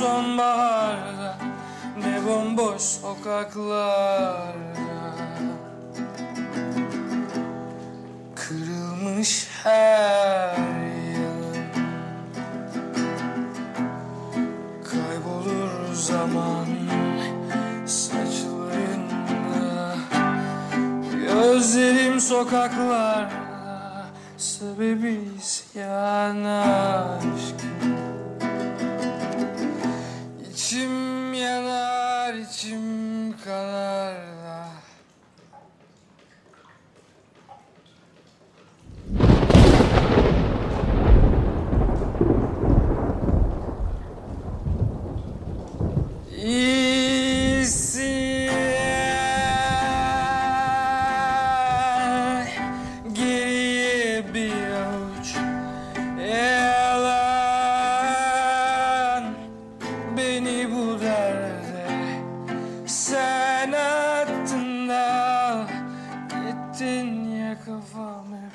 sonbaharda Ne bomboş sokaklarda. Kırılmış her yanım Kaybolur zaman saçlarında. Gözlerim sokaklarda Sebebi isyan aşkım içim. İyi. of all Mary.